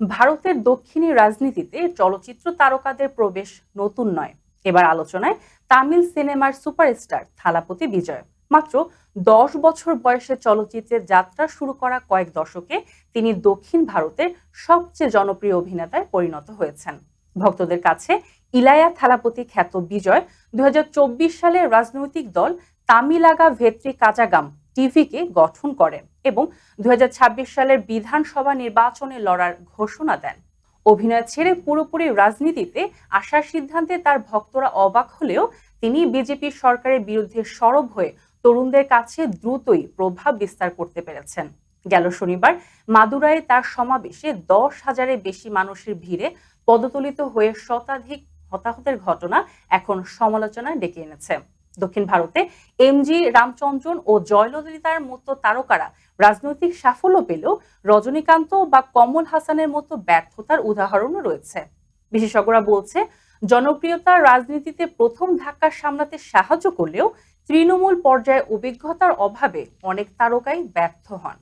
ভারতের দক্ষিণী রাজনীতিতে চলচ্চিত্র তারকাদের প্রবেশ নতুন নয়। এবার আলোচনায় তামিল সিনেমার সুপারস্টার থালাপতি বিজয়। মাত্র দশ বছর বয়সে চলচ্চিত্রের যাত্রা শুরু করা কয়েক দশকে তিনি দক্ষিণ ভারতের সবচেয়ে জনপ্রিয় অভিনেতায় পরিণত হয়েছেন। ভক্তদের কাছে ইলায়া থালাপতি খ্যাত বিজয় দুই সালে রাজনৈতিক দল তামিলাগা ভেত্রি কাজাগাম টিভিকে গঠন করেন এবং দুই সালের বিধানসভা নির্বাচনে লড়ার ঘোষণা দেন। অভিনয় ছেড়ে পুরোপুরি রাজনীতিতে আসার সিদ্ধান্তে তার ভক্তরা অবাক হলেও তিনি বিজেপি সরকারের বিরুদ্ধে সরব হয়ে তরুণদের কাছে দ্রুতই প্রভাব বিস্তার করতে পেরেছেন। গেল শনিবার মাদুরায় তার সমাবেশে দশ হাজারের বেশি মানুষের ভিড়ে পদতলিত হয়ে শতাধিক হতাহতের ঘটনা এখন সমালোচনায় ডেকে এনেছে। দক্ষিণ ভারতে এম জি রামচন্দ্রন ও জয়ললিতার মতো তারকারা রাজনৈতিক সাফল্য পেলেও রজনীকান্ত বা কমল হাসানের মতো ব্যর্থতার উদাহরণও রয়েছে। বিশেষজ্ঞরা বলছে, জনপ্রিয়তা রাজনীতিতে প্রথম ধাক্কা সামলাতে সাহায্য করলেও তৃণমূল পর্যায়ে অভিজ্ঞতার অভাবে অনেক তারকাই ব্যর্থ হন।